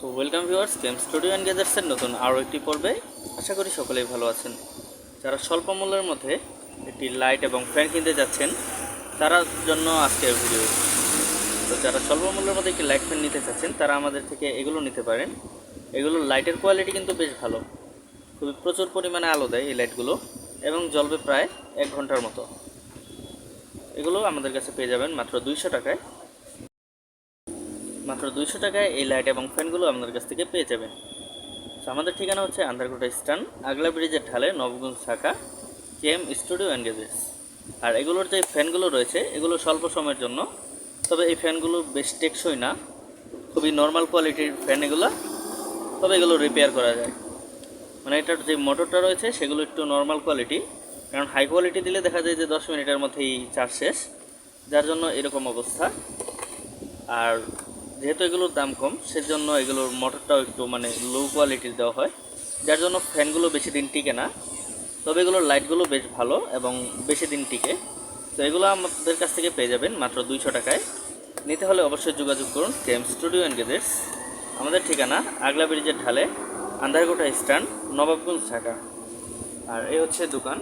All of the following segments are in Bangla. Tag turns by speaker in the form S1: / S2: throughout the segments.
S1: So welcome viewers game studio and গ্যাজার্সের নতুন আরও একটি পর্বে আশা করি সকলেই ভালো আছেন। যারা স্বল্প মূল্যের মধ্যে একটি লাইট এবং ফ্যান কিনতে যাচ্ছেন তার জন্য আজকের ভিডিও তো যারা স্বল্প মূল্যের মধ্যে একটি লাইট ফ্যান নিতে চাচ্ছেন, তারা আমাদের থেকে এগুলো নিতে পারেন। এগুলোর লাইটের কোয়ালিটি কিন্তু বেশ ভালো। খুবই প্রচুর পরিমাণে আলো দেয় এই লাইটগুলো এবং জ্বলবে প্রায় এক ঘণ্টার মতো। এগুলো আমাদের কাছে পেয়ে যাবেন মাত্র দুইশো টাকায়। মাত্র দুইশো টাকায় এই লাইট এবং ফ্যানগুলো আমাদের কাছ থেকে পেয়ে যাবেন। আমাদের ঠিকানা হচ্ছে আন্ধারকোটা স্টান আগলা ব্রিজের ঢালে নবগঞ্জ শাখা কেএম স্টুডিও অ্যান্ড গেজেস আর এগুলোর যে ফ্যানগুলো রয়েছে, এগুলো স্বল্প সময়ের জন্য, তবে এই ফ্যানগুলো বেশ টেকসই না। খুবই নর্মাল কোয়ালিটির ফ্যান এগুলো, তবে এগুলো রিপেয়ার করা যায়। মানে এটার যে মোটরটা রয়েছে, সেগুলো একটু নর্মাল কোয়ালিটি কারণ হাই কোয়ালিটি দিলে দেখা যায় যে দশ মিনিটের মধ্যেই চার্জ শেষ, যার জন্য এরকম অবস্থা। আর যেহেতু এগুলোর দাম কম, সেজন্য এগুলোর মোটরটাও একটু মানে লো কোয়ালিটির দেওয়া হয়, যার জন্য ফ্যানগুলো বেশি দিন টিকে না। তবে এগুলোর লাইটগুলো বেশ ভালো এবং বেশি দিন টিকে। তো এগুলো আমাদের কাছ থেকে পেয়ে যাবেন মাত্র দুইশো টাকায়। নিতে হলে অবশ্যই যোগাযোগ করুন কেম স্টুডিও অ্যান্ড গেজেটস আমাদের ঠিকানা আগলা ব্রিজের ঢালে আন্ধারকোটা স্ট্যান্ড নবাবগঞ্জ, ঢাকা। আর এই হচ্ছে দোকান।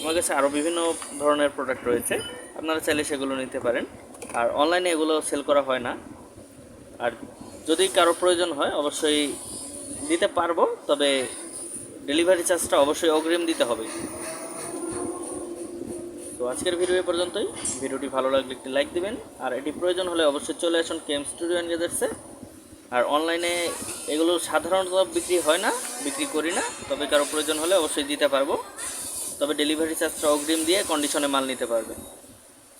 S1: আমার কাছে আরও বিভিন্ন ধরনের প্রোডাক্ট রয়েছে। আপনারা চাইলে সেগুলো নিতে পারেন। আর অনলাইনে এগুলো সেল করা হয় না। আর যদি কারও প্রয়োজন হয়, অবশ্যই দিতে পারব, তবে ডেলিভারি চার্জটা অবশ্যই অগ্রিম দিতে হবে। তো আজকের ভিডিও এ পর্যন্তই। ভিডিওটি ভালো লাগলে একটি লাইক দিবেন। আর এটি প্রয়োজন হলে অবশ্যই চলে আসুন কেম স্টুডিও অ্যান্ড আর অনলাইনে এগুলো সাধারণত বিক্রি হয় না, বিক্রি করি না। তবে কারও প্রয়োজন হলে অবশ্যই দিতে পারব। তবে ডেলিভারি চার্জটা অগ্রিম দিয়ে কন্ডিশনে মাল নিতে পারবেন।